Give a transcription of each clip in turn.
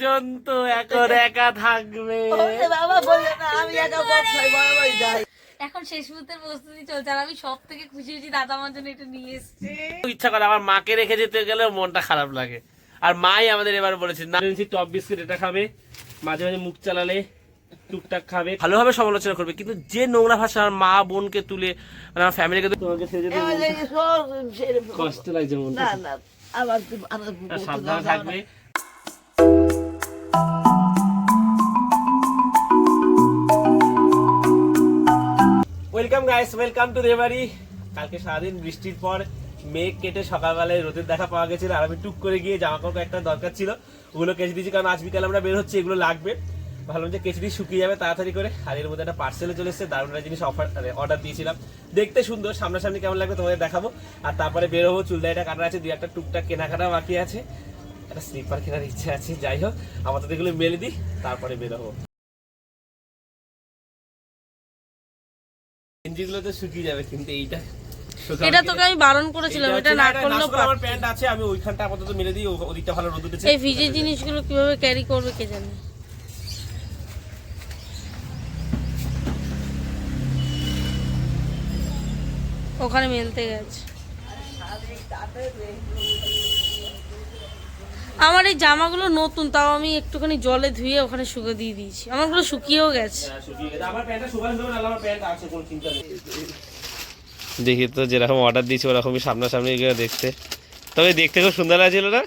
পর্যন্ত এখন একা থাকবে। বাবা বললে না আমি একা বরাবরই যাই। এখন শেষ মুহূর্তের প্রস্তুতি চলছে আর আমি সব থেকে খুশি হয়েছি দাদা আমার জন্য এটা নিয়ে এসেছে। ইচ্ছা করে আমার মাকে রেখে যেতে গেলে মনটা খারাপ লাগে। আর মাই আমাদের এবার বলেছে না টপ বিস্কুট এটা খাবে মাঝে মাঝে মুখ চালালে টুকটাক খাবে। ভালোভাবে সমালোচনা করবে কিন্তু যে নোংরা ভাষা আমার মা বোনকে তুলে মানে আমার ফ্যামিলিকে তোমাকে ছেড়ে যেতে কষ্ট লাগছে মন না না সাবধানে থাকবে। Welcome guys welcome to Debari কালকে সারাদিন বৃষ্টির পর মেঘ কেটে সকালবেলায় রোদের দেখা পাওয়া গেছিল আর আমি টুক করে গিয়ে জামা কাপড় একটা দরকার ছিল। ওগুলো কেচে দিয়েছি কারণ আজ বিকালে আমরা বের হচ্ছে, এগুলো লাগবে। ভালো যে কেচে দিয়ে শুকিয়ে যাবে তাড়াতাড়ি করে। আর এর মধ্যে একটা পার্সেলে চলে এসেছে, দারুণ একটা জিনিস অফার অর্ডার দিয়েছিলাম। দেখতে সুন্দর, সামনাসামনি কেমন লাগবে তোমাদের দেখাবো। আর তারপরে বের হব চুলদাইটা কাটার আছে, দুই একটা টুকটাক কেনাকাটা বাকি আছে। একটা স্লিপার কেনার ইচ্ছে আছে, যাই হোক আমাদের এগুলো মেলে দিই, তারপরে বের হব। গেঞ্জিগুলো তো শুকিয়ে যাবে কিন্তু এইটা এটা তোকে আমি বারণ করেছিলাম এটা না করলেও আমার প্যান্ট আছে আমি ওইখানটা আপাতত মেলে দিই ওদিকটা ভালো রোদ উঠেছে। এই ভিজে জিনিসগুলো কীভাবে ক্যারি করবে কে জানে? ওখানে মেলতে গেছে। আমার এই জামাগুলো নতুন তাও আমি একটুখানি জলে ধুয়ে ওখানে শুকিয়ে দিয়ে দিয়েছি। আমারগুলো শুকিয়েও গেছে। দেখি তো যেরকম অর্ডার দিয়েছি ওরকমই সামনাসামনি গিয়ে দেখতে। তবে দেখতে খুব সুন্দর লাগছিল না?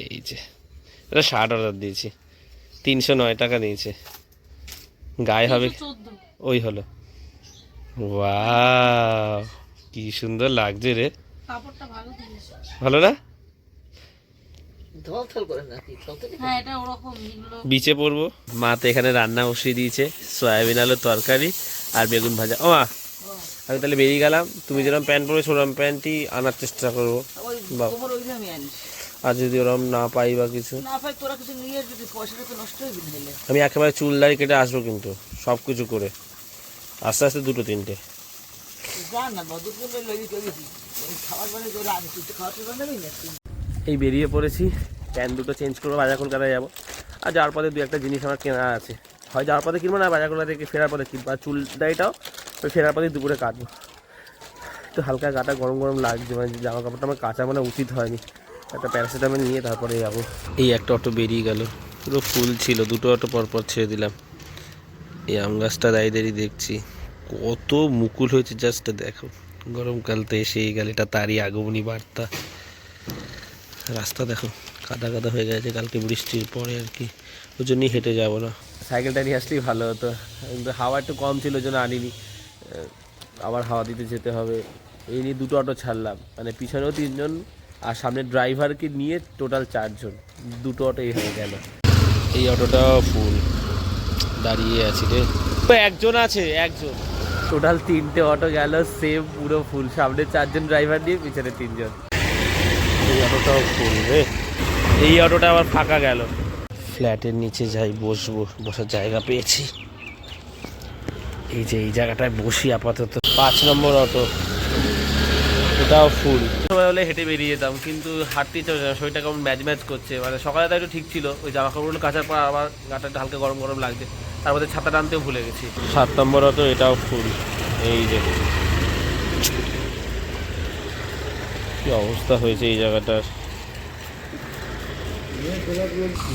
এই যে এটা শার্ট অর্ডার দিয়েছি। তিনশো নয় টাকা নিয়েছে গায়ে হবে ওই হলো। ওয়াও কি সুন্দর লাগছে রে। কাপড়টা ভালো দিয়েছে ভালো না? হ্যাঁ এটা ওরকম যেগুলো বিচে পড়ব মা তো এখানে রান্না বসিয়ে দিয়েছে সয়াবিন আলুর তরকারি আর বেগুন ভাজা। ও মা আমি তাহলে বেরিয়ে গেলাম। তুমি যেরকম প্যান্ট পরেছো ওরকম প্যান্টই আনার চেষ্টা করব। আর যদি ওরকম না পাই বা কিছু? না ভাই তোরা কিছু নিয়ে যদি পয়সাটা তো নষ্ট গেলে আমি একেবারে চুল দাড়ি কেটে আসব কিন্তু সব কিছু করে। আস্তে আস্তে দুটো তিনটে। না এই বেরিয়ে পড়েছি প্যান্ট দুটো চেঞ্জ করব বাজার কলকাতায় যাব? আর যাওয়ার পথে দু একটা জিনিস আমার কেনা আছে। হয় যাওয়ার পথে কিনবো না বাজার কলকাতা থেকে ফেরার পথে কিনবো। আর চুল দাড়িটাও ওই ফেরার পথে দুপুরে কাটবো। একটু হালকা গাটা গরম গরম লাগছে মানে জামা কাপড়টা আমার কাঁচা মানে উচিত হয়নি। একটা প্যারাসিটামল নিয়ে তারপরে যাব। এই একটা অটো বেরিয়ে গেল। পুরো ফুল ছিল দুটো অটো পরপর ছেড়ে দিলাম। এই আম গাছটা দাঁড়িয়ে দাঁড়িয়ে দেখছি কত মুকুল হয়েছে জাস্ট দেখো। গরমকাল তো এসেই গেল এটা তারই আগমনী বার্তা। রাস্তা দেখো কাদা কাদা হয়ে গেছে কালকে বৃষ্টির পরে আর কি। ওই জন্যই হেঁটে যাব না। সাইকেলটা নিয়ে আসলেই ভালো হতো। কিন্তু হাওয়া একটু কম ছিল ওই জন্য আনিনি। আবার হাওয়া দিতে যেতে হবে। এই নিয়ে দুটো অটো ছাড়লাম। মানে পিছনেও তিনজন আর সামনে ড্রাইভারকে নিয়ে টোটাল চারজন। দুটো অটো এই হয়ে গেল। এই অটোটাও ফুল দাঁড়িয়ে আছি রে। তো একজন আছে একজন। টোটাল তিনটে অটো গেল সেম পুরো ফুল সামনে চারজন ড্রাইভার নিয়ে পিছনে তিনজন। এই অটোটাও ফুল রে এই অটোটা আবার ফাঁকা গেল। ফ্ল্যাটের নিচে যাই বসবো বসার জায়গা পেয়েছি। এই যে এই জায়গাটায় বসি আপাতত। পাঁচ নম্বর অটো। ওটাও ফুল সবাই হলে হেঁটে বেরিয়ে যেতাম কিন্তু হাঁটতে ইচ্ছা হচ্ছে না শরীরটা কেমন ম্যাচ ম্যাচ করছে। মানে সকালে তো একটু ঠিক ছিল ওই জামা কাপড়গুলো কাচার পর আবার গাটা হালকা গরম গরম লাগছে। তারপরে ছাতা টানতেও ভুলে গেছি। সাত নম্বর অটো এটাও ফুল। এই যে। কি অবস্থা হয়েছে এই জায়গাটার?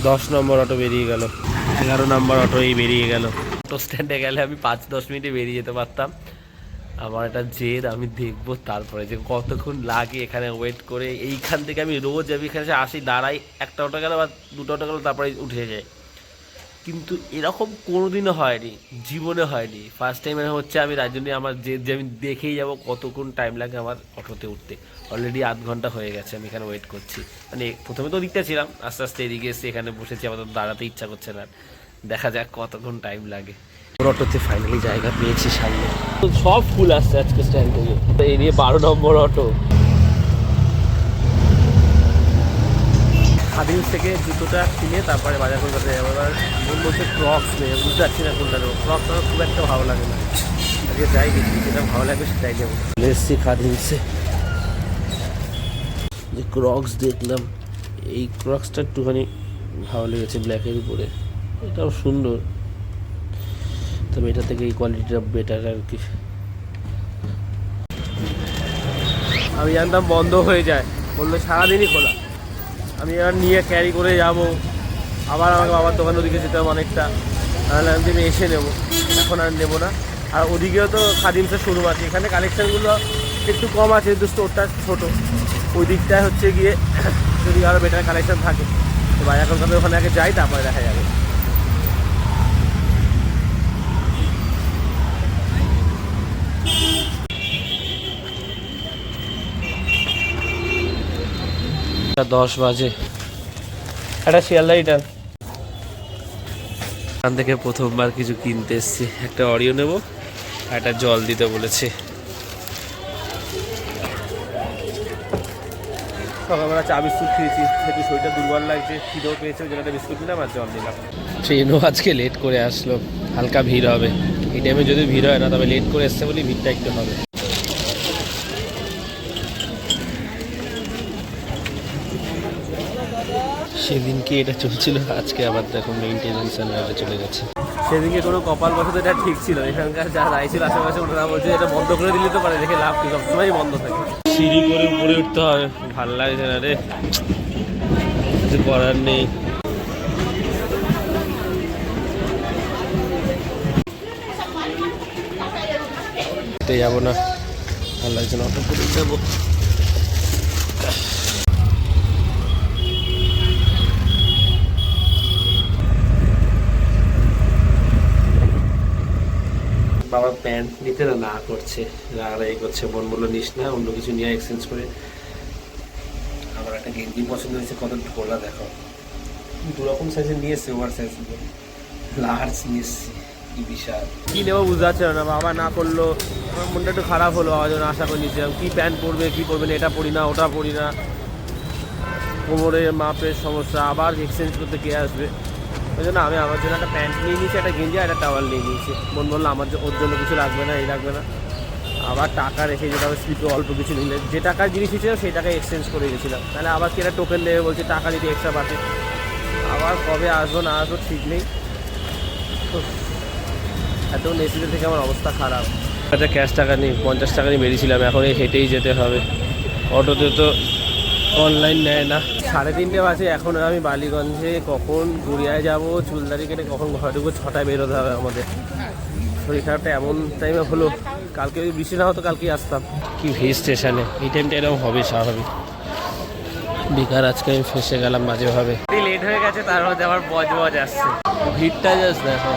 দশ নম্বর অটো বেরিয়ে গেল। এগারো নম্বর অটো এই বেরিয়ে গেল। অটো স্ট্যান্ডে গেলে আমি পাঁচ দশ মিনিটে বেরিয়ে যেতে পারতাম। আমার একটা জেদ আমি দেখব তারপরে যে কতক্ষণ লাগে এখানে ওয়েট করে। এইখান থেকে আমি রোজ আমি এখানে এসে আসি দাঁড়াই একটা অটো গেল বা দুটো অটো গেল তারপরে উঠে যাই। কিন্তু এরকম কোনোদিনও হয়নি জীবনে হয়নি। ফার্স্ট টাইম হচ্ছে আমি তার আমার যে যে আমি দেখেই যাব কতক্ষণ টাইম লাগে আমার অটোতে উঠতে। অলরেডি আধ ঘণ্টা হয়ে গেছে আমি এখানে ওয়েট করছি। মানে প্রথমে তো দিকটা ছিলাম আস্তে আস্তে এদিকে এসে এখানে বসেছি আমার তো দাঁড়াতে ইচ্ছা করছে না। দেখা যাক কতক্ষণ টাইম লাগে। অটোতে ফাইনালি জায়গা পেয়েছি সামনে। সব ফুল আসছে আজকে স্ট্যান্ড থেকে। এই নিয়ে বারো নম্বর অটো। খাদিমস থেকে জুতোটা কিনে তারপরে বাজার কলকাতা যাব। এবার মন বলছে ক্রক্স নেই বুঝতে পারছি না কোনটা নেব। ক্রক্স আমার খুব একটা ভালো লাগে না। আজকে যাই গেছি যেটা ভালো লাগবে সেটাই নেব। চলে এসছি খাদিমসে। যে ক্রক্স দেখলাম, এই ক্রক্সটা একটুখানি ভালো লেগেছে ব্ল্যাকের উপরে। এটাও সুন্দর। তবে এটা থেকে এই কোয়ালিটিটা বেটার আর কি। আমি জানতাম বন্ধ হয়ে যায়। বলল সারাদিনই খোলা। আমি আর নিয়ে ক্যারি করে যাব। আবার আমাকে বাবার দোকান ওদিকে যেতে হবে অনেকটা। তাহলে আমি আমি এসে নেব। এখন আর নেব না। আর ওদিকেও তো খাদিমসের শুরু আছে। এখানে কালেকশানগুলো একটু কম আছে, কিন্তু স্টোরটা ছোটো। ওই দিকটায় হচ্ছে গিয়ে যদি আরও বেটার কালেকশান থাকে। তো বাজার কলকাতায় ওখানে আগে যাই, তারপরে দেখা যাবে। দশ বাজে। একটা শিয়ালদা রিটার্ন এখান থেকে প্রথমবার কিছু কিনতে এসছি। একটা অডিও নেব আর একটা জল দিতে বলেছে। সকালবেলা চা বিস্কুট খেয়েছি। একটু শরীরটা দুর্বল লাগছে খিদেও পেয়েছে ওই জন্য বিস্কুট নিলাম আর জল দিলাম। ট্রেনও আজকে লেট করে আসলো। হালকা ভিড় হবে। এই টাইমে যদি ভিড় হয় না তবে লেট করে এসছে বলে ভিড়টা একটু হবে। সেদিনকে এটা চলছিল আজকে আবার দেখো মেনটেন্যান্স এটা চলে গেছে। সেদিনকে কোনো কপাল বসত এটা ঠিক ছিল এখানকার যারা আইছিল আশেপাশে ওনারা বলছে এটা বন্ধ করে দিলে তো পারে দেখে লাভ কি সবসময় বন্ধ থাকে। সিঁড়ি করে উপরে উঠতে হবে ভালো লাগছে না রে। কিছু করার নেই। যাব না ভালো লাগছে না অটো করে যাব। বাবা প্যান্ট নিতে না না করছে। রাগারাগি করছে বোন বলল নিস না, অন্য কিছু নিয়ে এক্সচেঞ্জ করে। আমার একটা গেঞ্জি পছন্দ হয়েছে, কত ঢোলা দেখো। দু রকম সাইজের নিয়ে এসছে ওভার সাইজ লার্জ নিয়ে এসছি কি বিশাল। কি নেব বুঝতে পারছে না, বাবা না করল। আমার মনটা একটু খারাপ হলো, বাবার জন্য আশা করে নিয়েছিলাম। কি প্যান্ট পরবে, কি পরবে না, এটা পরি না, ওটা পরি না। কোমরের মাপের সমস্যা, আবার এক্সচেঞ্জ করতে কে আসবে? ওই জন্য আমি আমার জন্য একটা প্যান্ট নিয়ে নিয়েছি, একটা গেঞ্জি আর একটা টাওয়াল নিয়ে নিয়েছি। মন বলল আমার ওর জন্য কিছু লাগবে না, এই লাগবে না। আবার টাকা রেখে যেটা আমি স্লিপে অল্প কিছু নিলে যে টাকার জিনিস ছিল সেই টাকায় এক্সচেঞ্জ করে গেছিলাম তাহলে আবার কেটা টোকেন দেবে বলছে, টাকা দিতে এক্সট্রা পাচ্ছে আবার কবে আসব, না আসব, ঠিক নেই। এত নেসিতে থেকে আমার অবস্থা খারাপ। একটা ক্যাশ টাকা নেই পঞ্চাশ টাকা নিয়ে বেরিয়েছিলাম, এখন এই হেঁটেই যেতে হবে। অটোতে তো অনলাইন নেয় না। সাড়ে তিনটে বাজে এখন আমি বালিগঞ্জে কখন গড়িয়ায় যাব চুলদারি কেটে কখন ঘরে ঢুকবো ছটায় বেরোতে হবে আমাদের। শরীর খারাপটা এমন টাইমে হলো কালকে যদি বৃষ্টি না হতো কালকেই আসতাম। কি ভিড় স্টেশনে এই টাইমটা এরকম হবে স্বাভাবিক। বেকার আজকে আমি ফেসে গেলাম বাজেভাবে। লেট হয়ে গেছে তার মধ্যে আবার বজ বজ আসছে। ভিড়টা জাস্ট দেখো।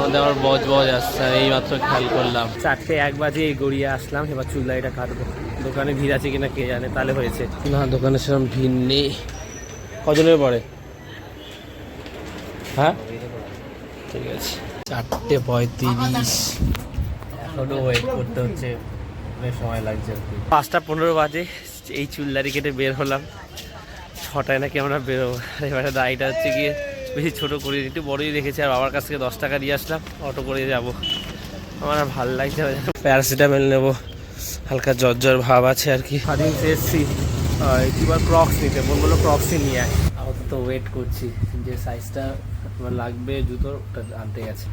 মধ্যে আবার বজ বজ আসছে এই মাত্র খেয়াল করলাম। চারটে এক বাজে এই গড়িয়ে আসলাম এবার চুলদারিটা কাটবো। দোকানে ভিড় আছে কিনা কে জানে তাহলে হয়েছে। না দোকানে সেরকম ভিড় নেই। কজনের পরে হ্যাঁ? ঠিক আছে। চারটে পঁয়ত্রিশ। এখনও ওয়েট করতে হচ্ছে সময় লাগছে আর কি। পাঁচটা পনেরো বাজে এই চুলদারি কেটে বের হলাম। ছটায় নাকি আমরা বেরোবো। আর এবারে দাড়িটা হচ্ছে গিয়ে বেশি ছোটো করে একটু বড়ই রেখেছি আর বাবার কাছ থেকে দশ টাকা দিয়ে আসলাম অটো করে যাব। আমার আর ভালো লাগছে প্যারাসিটামল নেব। হালকা জ্বর জ্বর ভাব আছে আর কি। স্বাধীন এসছি। এবার ক্রক্স নিতে। বোন বলল ক্রক্সই নিয়ে আয়। আপাতত ওয়েট করছি যে সাইজটা আমার লাগবে জুতো ওটা আনতে গেছে।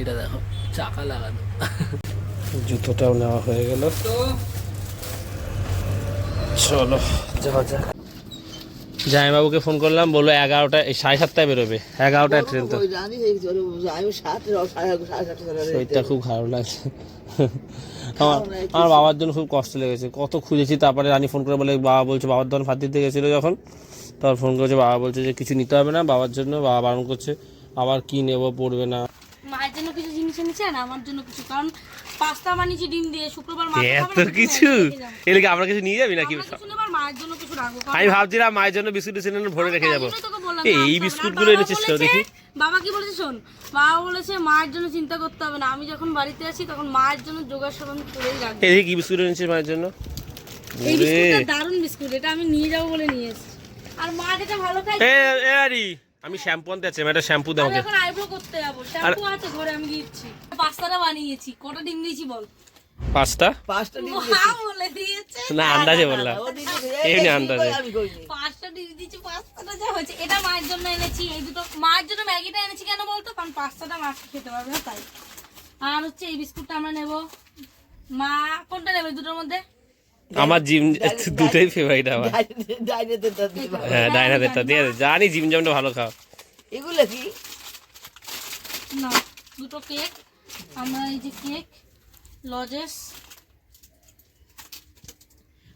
এটা দেখো চাকা লাগানো। জুতোটাও নেওয়া হয়ে গেল। চলো যাওয়া যাক। জামাইবাবুকে ফোন করলাম বলল এগারোটা সাড়ে সাতটায় বেরোবে। এগারোটায় ট্রেন তো। শরীরটা খুব খারাপ লাগছে। আমার আমার বাবার জন্য খুব কষ্ট লেগেছে। কত খুঁজেছি তারপরে রানী ফোন করে বলে বাবা বলছে বাবার দোকান ফাত দিতে গেছিল যখন। তখন ফোন করেছে বাবা বলছে যে কিছু নিতে হবে না বাবার জন্য বাবা বারণ করছে। আবার কি নেব পড়বে না। মায়ের জন্য কিছু জিনিস এনেছে আর আমার জন্য কিছু। কারণ পাস্তা বানিয়েছি ডিম দিয়ে শুক্রবার মা এত কিছু? যাব। এদিকে আমরা কিছু নিয়ে যাবি নাকি? কিছু মায়ের জন্য কিছু রাখব আমি ভাবছিলাম মায়ের জন্য বিস্কুট টিস্কুট ভরে রেখে যাব। এই, এই। বিস্কুটগুলো এনেছিস তো দেখি। বাবা কি বলেছে শোন বাবা বলেছে মায়ের জন্য চিন্তা করতে হবে না আমি যখন বাড়িতে আছি তখন মায়ের জন্য সব আমি করেই রাখব। এদিকে কি বিস্কুট এনেছিস মায়ের জন্য। এই বিস্কুটটা দারুণ বিস্কুট এটা আমি নিয়ে যাব বলে নিয়ে এসেছি। আর মা যেটা ভালো এ এ আরি। আমি শ্যাম্পু আনতে যাচ্ছি একটা শ্যাম্পু দাও আমি আমাকে এখন আইব্রো করতে যাব। শ্যাম্পু আছে ঘরে আমি দিচ্ছি। পাস্তাটা বানিয়েছি কটা ডিম দিয়েছি বল? পাঁচটা পাঁচটা ডিম মা বলে দিয়েছে। না আন্দাজে বললাম। ও এমনি আন্দাজে। পাঁচটা ডিম দিচ্ছি পাঁচটা যা হয়েছে। এটা মায়ের জন্য এনেছি এই দুটো। মায়ের জন্য ম্যাগিটা এনেছি কেন বলতো? কারণ পাঁচটাটা মা খেতে পারবে না তাই। আর হচ্ছে এই বিস্কুটটা আমরা নেব। মা কোনটা নেবে দুটোর মধ্যে? আমার জিম দুটোই ফেভারিট আমার। ডাইনে-। হ্যাঁ দিয়ে জানি জিম জামটা ভালো খাও। এগুলো কি? না দুটো কেক আমরা এই যে কেক লজেস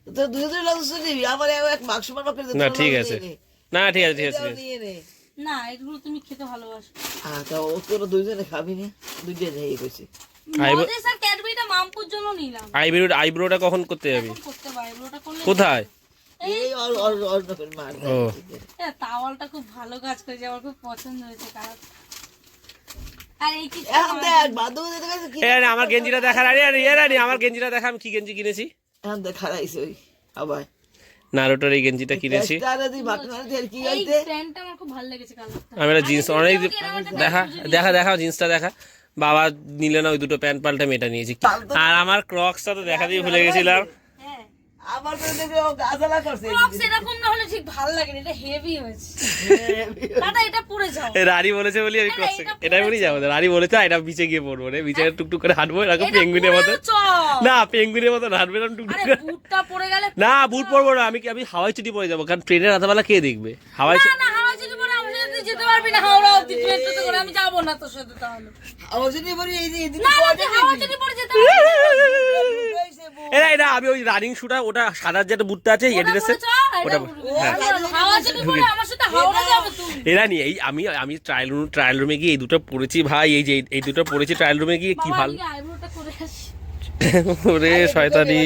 তো দুই দুই লাখ দিবি আমার এক মাংস করে না ঠিক আছে। নে। ঠিক আছে ঠিক নে। না এগুলো তুমি খেতে ভালোবাসো। আহ, তা ও তোরা দুইজনে খাবি না। দুইজনে যাই কইছে আইব্রোটা কখন করতে যাবি? কোথায়? এই মার ও। তাওয়ালটা খুব ভালো কাজ আমার খুব পছন্দ হয়েছে কালার আর এই কি এখন দেখ বাদু দিতে গেছে কি এ রানি, আমার গেঞ্জিটা দেখা রানি আরে এ রানি, আমার গেঞ্জিটা দেখা আমি কি গেঞ্জি কিনেছি? এখন দেখ ওই আবার। নারুটোর এই গেঞ্জিটা কিনেছি। তারা দি বাকি দিয়ে কি এই হইতে? প্যান্টটা আমার খুব ভালো লেগেছে কালারটা। আমি একটা জিন্স অনেক দেখা দেখা দেখা জিন্সটা দেখা। বাবা নিলে না ওই দুটো প্যান্ট পাল্টা মেটা নিয়েছি। আর আমার ক্রক্সটা তো দেখা দিয়ে ভুলে গেছিলাম। হ্যাঁ আমার তো দেখে ও গাছালা করছে ক্রক্স এরকম না হলে ঠিক ভালো লাগে না এটা হেভি হয়েছে। দাদা এটা পরে যাও। এ বলেছে বলি আমি ক্রক্স এটাই বলি যাব রানী বলেছে এটা বিচে গিয়ে পড়ব রে বিচে টুকটুক করে হাঁটবো এরকম পেঙ্গুইনের মতো। না পেঙ্গুইনের মতো হাঁটবে এরকম টুকটুক করে। বুটটা পরে গেলে না বুট পরবো না আমি কি আমি হাওয়াই চুটি পরে যাব কারণ ট্রেনের রাতাবেলা কে দেখবে। হাওয়াই না না হাওয়া যদি পরে আমার সাথে তুই যেতে পারবি না হাওড়া মেট্রোতে করে আমি যাব না তোর সাথে তাহলে। এরা আমি ওই রানিং শুটা ওটা সাদার যেটা বুটটা আছে ওটা। হ্যাঁ এরা নিয়ে এই আমি আমি ট্রায়াল রুম ট্রায়াল রুমে গিয়ে এই দুটো পড়েছি ভাই এই যে এই- এই দুটো পড়েছি ট্রায়াল রুমে গিয়ে কি ভালো? ওরে শয়তানি।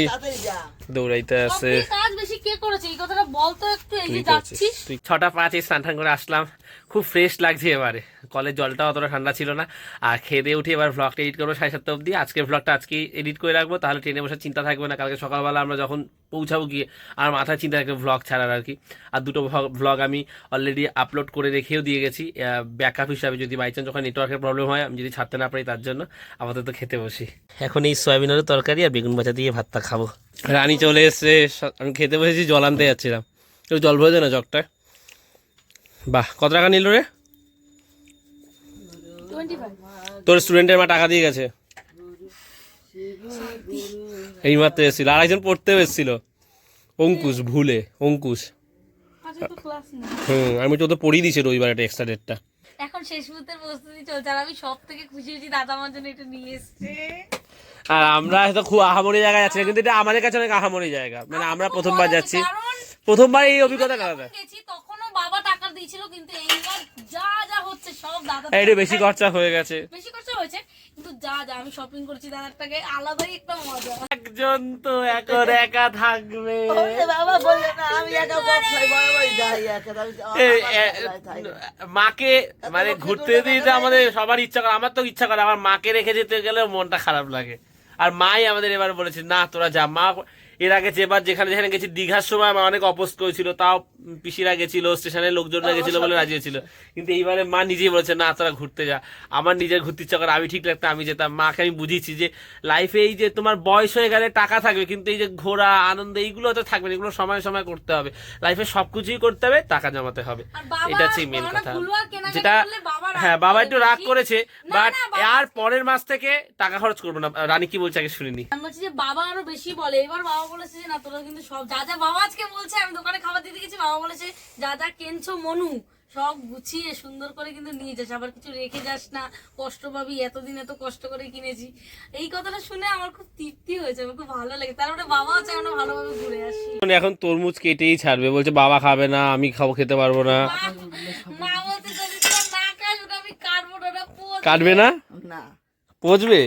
দৌড়াইতে আছে কাজ বেশি কে করেছে? এই কথাটা বলতো একটু এই যে তুই যাচ্ছিস? তুই ছটা পাঁচ এই স্নান টান করে আসলাম। খুব ফ্রেশ লাগছে এবারে। কলের জলটা অতটা ঠান্ডা ছিল না। আর খেয়ে দিয়ে উঠে এবার ভ্লগটা এডিট করব সাড়ে সাতটা অবধি। আজকের ভ্লগটা আজকে এডিট করে রাখব তাহলে ট্রেনে বসে চিন্তা থাকবে না। কালকে সকালবেলা আমরা যখন পৌঁছাবো গিয়ে আর মাথায় চিন্তা থাকবে ভ্লগ ছাড়ার আর কি। আর দুটো ভ্লগ আমি অলরেডি আপলোড করে রেখেও দিয়ে গেছি। ব্যাকআপ হিসাবে যদি বাই চান্স যখন নেটওয়ার্কের প্রবলেম হয় আমি যদি ছাড়তে না পারি তার জন্য আপাতত খেতে বসি। এখন এই সয়াবিনের তরকারি আর বেগুন ভাজা দিয়ে ভাতটা খাব। রানী চলে এসছে আমি খেতে বসেছি জল আনতে যাচ্ছিলাম। একটু জল ভরে না জগটা। বাহ কত টাকা নিল রে? তোর স্টুডেন্টের মা টাকা দিয়ে গেছে। এই মাত্র এসেছিল। আর একজন পড়তেও এসেছিল। অঙ্কুশ ভুলে অঙ্কুশ। নেই। হুম আমি তো তো পড়িয়ে দিয়েছি রবিবার একটা এক্সট্রা ডেটটা এখন শেষ মুহূর্তের প্রস্তুতি চলছে আর আমি সব থেকে খুশি হয়েছি দাদা আমার জন্য এটা নিয়ে এসছে। আর আমরা হয়তো খুব আহামরি জায়গায় যাচ্ছি কিন্তু এটা আমাদের কাছে অনেক আহামরি জায়গা। মানে আমরা প্রথমবার যাচ্ছি। প্রথমবার এই অভিজ্ঞতা আলাদা তখনও বাবা টাকা দিয়েছিল কিন্তু এইবার যা যা হচ্ছে সব দাদা একটু বেশি খরচা হয়ে গেছে। বেশি খরচা হয়েছে। যা যা আমি শপিং করেছি দাদারটাকে আলাদাই একটা মজা। একজন তো এখন একা থাকবে। বাবা না আমি একা যাই একা। মাকে মানে ঘুরতে যেতে আমাদের সবার ইচ্ছা করে আমার তো ইচ্ছা করে আমার মাকে রেখে যেতে গেলে মনটা খারাপ লাগে। আর মাই আমাদের এবার বলেছে না তোরা যা। মা এর আগে যেবার যেখানে যেখানে গেছি দীঘার সময় আমার অনেক অপোজ করেছিল তাও পিসিরা গেছিল স্টেশনের লোকজনরা গেছিল বলে রাজি হয়েছিল। কিন্তু এইবারে মা নিজেই বলেছে না তোরা ঘুরতে যা। আমার নিজের ঘুরতে ইচ্ছা করে আমি ঠিক লাগতো আমি যেতাম। মাকে আমি বুঝিয়েছি যে লাইফে এই যে তোমার বয়স হয়ে গেলে টাকা থাকবে কিন্তু এই যে ঘোরা আনন্দ এইগুলো তো থাকবে এগুলো সময় সময় করতে হবে। লাইফে সব কিছুই করতে হবে টাকা জমাতে হবে। এটা হচ্ছে মেন কথা। যেটা হ্যাঁ বাবা একটু রাগ করেছে বাট আর পরের মাস থেকে টাকা খরচ করব না। রানী কি বলছে আগে শুনিনি বলছি যে বাবা আরও বেশি বলে এবার বাবা বলেছে যে না তোরা কিন্তু সব যা যা বাবা আজকে বলছে আমি দোকানে খাবার দিতে গেছি বাবা বলেছে যা যা কেনছো মনু সব গুছিয়ে সুন্দর করে কিন্তু নিয়ে যাস আবার কিছু রেখে যাস না কষ্ট পাবি এতদিন এত কষ্ট করে কিনেছি। এই কথাটা শুনে আমার খুব তৃপ্তি হয়েছে আমার খুব ভালো লাগে তারপরে বাবাও চায় আমরা ভালোভাবে ঘুরে আসি। এখন এখন তরমুজ কেটেই ছাড়বে বলছে বাবা খাবে না আমি খাব খেতে পারব না। মা- বলছে না খাস ওটা আমি কাটবো না ওটা কাটবে না? না। পচবে?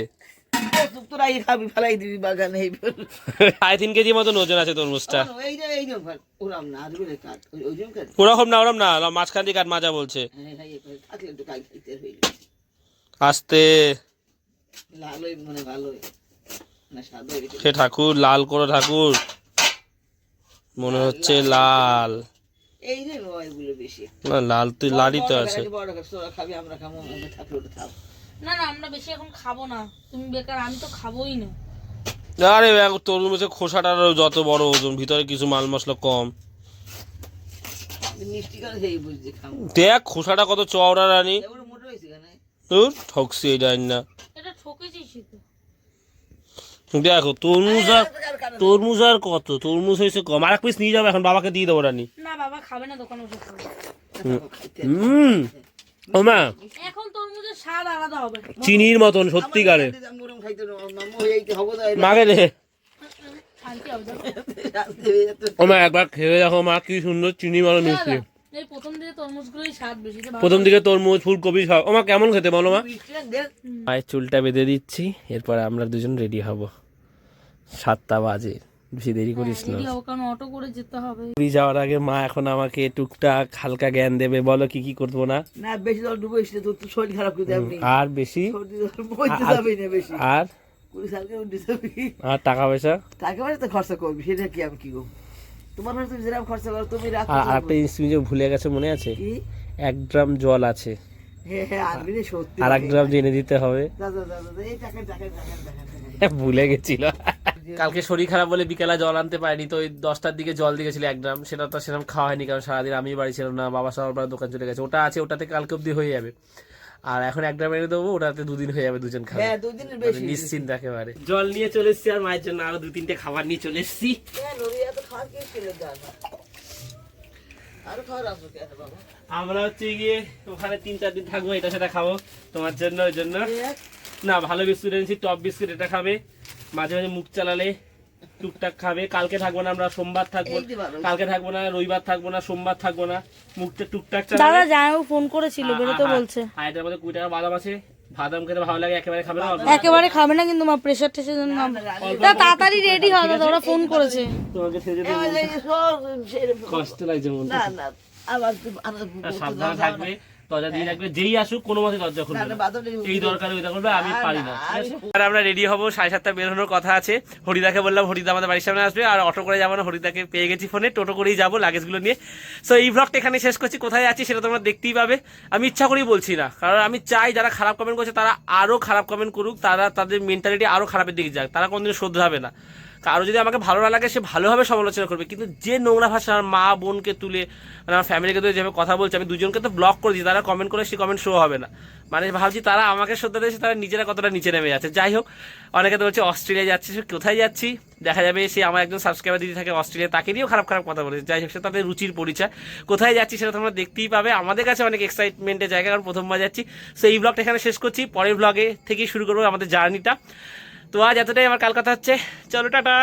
তোরা এই খাবি ফেলাই দিবি বাগানে এই সাড়ে তিন কেজি মতন ওজন আছে তরমুজটা। এই যে এই যে ওরাম না আজকে কাট ওই ওই কাট। ওরকম না ওরকম না মাঝখান দিয়ে কাট মাজা বলছে। হ্যাঁ ভাই থাকলে একটু কাল খাইতে হইল। আস্তে। লালই মনে ভালোই। না সাদা হইছে সে ঠাকুর লাল করো ঠাকুর। মনে হচ্ছে লাল। এই যে নয়গুলো বেশি। না লাল তুই লালই তো আছে। বড় খাবি আমরা খাব আমরা খাব না না আমরা বেশি এখন খাব না। তুমি বেকার আমি তো খাবোই না। আরে তরমুজের যত বড় ওজন ভিতরে কিছু মাল মশলা কম। দেখ খোসাটা কত চওড়া রানি। তোর ঠকছি এই ডাইন না। তো। দেখো তরমুজ আর তরমুজ আর কত? তরমুজ হয়েছে কম। আর এক পিস নিয়ে যাবে এখন বাবাকে দিয়ে দেবো রানি। না বাবা খাবে না দোকানে হুম। ও মা। এখন তরমুজের স্বাদ আলাদা হবে। চিনির মতন সত্যিকারে মাকে দে। শান্তি হবে দেখো। ও মা একবার খেয়ে দেখো মা কি সুন্দর চিনি মতো মিষ্টি। প্রথম দিকে তরমুজগুলোই স্বাদ বেশি যে প্রথম দিকে তরমুজ ফুলকপি সব। ও মা কেমন খেতে বলো মা? মায়ের চুলটা বেঁধে দিচ্ছি এরপর আমরা দুজন রেডি হব। সাতটা বাজে। বেশি দেরি করিস না। কারণ অটো করে যেতে হবে। পুরী যাওয়ার আগে মা এখন আমাকে টুকটাক হালকা জ্ঞান দেবে বলো কি কি করব না? না বেশি জল ডুবো এসে তোর তো শরীর খারাপ করে দেবনি আর বেশি? না বেশি। আর? কুড়ি সালকে উঠে যাবি। আর টাকা পয়সা? টাকা পয়সা তো খরচা করবি সেটা কি আমি কি গো তোমার ঘরে তুমি যেরকম খরচা করো তুমি রাখো আর জিনিস তুমি যে ভুলে গেছো মনে আছে? কি? এক ড্রাম জল আছে। হ্যাঁ হ্যাঁ আর এক ড্রাম জেনে দিতে হবে। যা যা যা যা, এই টাকা টাকা টাকা টাকা। ভুলে গেছিল। কালকে শরীর খারাপ বলে বিকেলে জল আনতে পারিনি তো ওই দশটার দিকে জল দিয়ে দিয়েছিল এক ড্রাম সেটা তো সেরকম খাওয়া হয়নি কারণ সারাদিন আমি বাড়ি ছিলাম না বাবা সবার দোকান চলে গেছে। ওটা আছে ওটাতে কালকে অব্দি হয়ে যাবে। আর এখন এক ড্রাম এনে দেবো ওটাতে দুদিন হয়ে যাবে দুজন খাবে। হ্যাঁ বেশি মানে নিশ্চিন্ত একেবারে। জল নিয়ে চলে এসছি আর মায়ের জন্য আরও দু তিনটে খাবার নিয়ে চলে এসছি। বাবা? আমরা হচ্ছে গিয়ে ওখানে তিন চার দিন থাকব এটা সেটা খাব তোমার জন্য ওই জন্য। এক, না ভালো বিস্কুট এনেছি টপ বিস্কুট এটা খাবে। মাঝে মাঝে মুখ চালালে টুকটাক খাবে। কালকে থাকব না আমরা সোমবার থাকব। কালকে থাকব না রবিবার থাকব না সোমবার থাকব না। মুখটা টুকটাক দাদা চালাবে ফোন করেছিল বেরোতে বলছে আর এটার মধ্যে কুড়ি টাকা বাদাম আছে। বাদাম খেতে ভালো লাগে একেবারে খাবে না একেবারে খাবে না কিন্তু মা প্রেশার টেশার জন্য তাড়াতাড়ি রেডি হয় দাদা ওরা ফোন করেছে। তোমাকে ছেড়ে কষ্ট লাগছে মন না না আবার সাবধানে থাকবে। দরজা দিয়ে রাখবে যেই আসুক কোনো মতে দরজা খুলবে এই দরকার ওই দরকার করবে, আমি পারি না ঠিক আছে? আর আমরা রেডি হব সাড়ে সাতটা বেরোনোর কথা আছে। হরিদাকে বললাম হরিদা আমাদের বাড়ির সামনে আসবে আর অটো করে যাব না হরিদাকে পেয়ে গেছি ফোনে টোটো করেই যাব লাগেজগুলো নিয়ে। সো এই ব্লগটা এখানে শেষ করছি। কোথায় আছি সেটা তোমরা দেখতেই পাবে। আমি ইচ্ছা করেই বলছি না কারণ আমি চাই যারা খারাপ কমেন্ট করছে তারা আরও খারাপ কমেন্ট করুক তারা তাদের মেন্টালিটি আরও খারাপের দিকে যাক। তারা কোনোদিন শোধরাবে না। কারও যদি আমাকে ভালো না লাগে, সে ভালোভাবে সমালোচনা করবে। কিন্তু যে নোংরা ভাষা আমার মা বোনকে তুলে মানে আমার ফ্যামিলিকে তুলে যেভাবে কথা বলছে, আমি দুজনকে তো ব্লক করে দিই তারা কমেন্ট করে সে কমেন্ট শো হবে না। মানে ভাবছি তারা আমাকে শ্রদ্ধা দিয়েছে তারা নিজেরা কতটা নিচে নেমে যাচ্ছে। যাই হোক, অনেকে তো বলছে অস্ট্রেলিয়া যাচ্ছে, সে কোথায় যাচ্ছি? দেখা যাবে সে আমার একজন সাবস্ক্রাইবার দিদি থাকে অস্ট্রেলিয়া, তাকে নিয়েও খারাপ খারাপ কথা বলেছে। যাই হোক, সে তাদের রুচির পরিচয়। কোথায় যাচ্ছি সেটা তোমরা দেখতেই পাবে। আমাদের কাছে অনেক এক্সাইটমেন্টের জায়গা, কারণ প্রথমবার যাচ্ছি। সো এই ব্লগটা এখানে শেষ করছি। পরের ব্লগে থেকেই শুরু করব আমাদের জার্নিটা তো আজ এতটাই, আমার কাল কথা হচ্ছে। চলো, টাটা।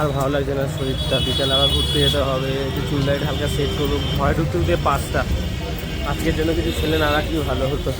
আর ভালো লাগছে না শরীরটা। বিকালে আবার ঘুরতে যেতে হবে। একটু চুল লাইট হালকা সেট করব। ভয় ঢুকতে ঢুকতে পাঁচটা। আজকের জন্য কিছু ছেলে না রাখলেও ভালো হতো।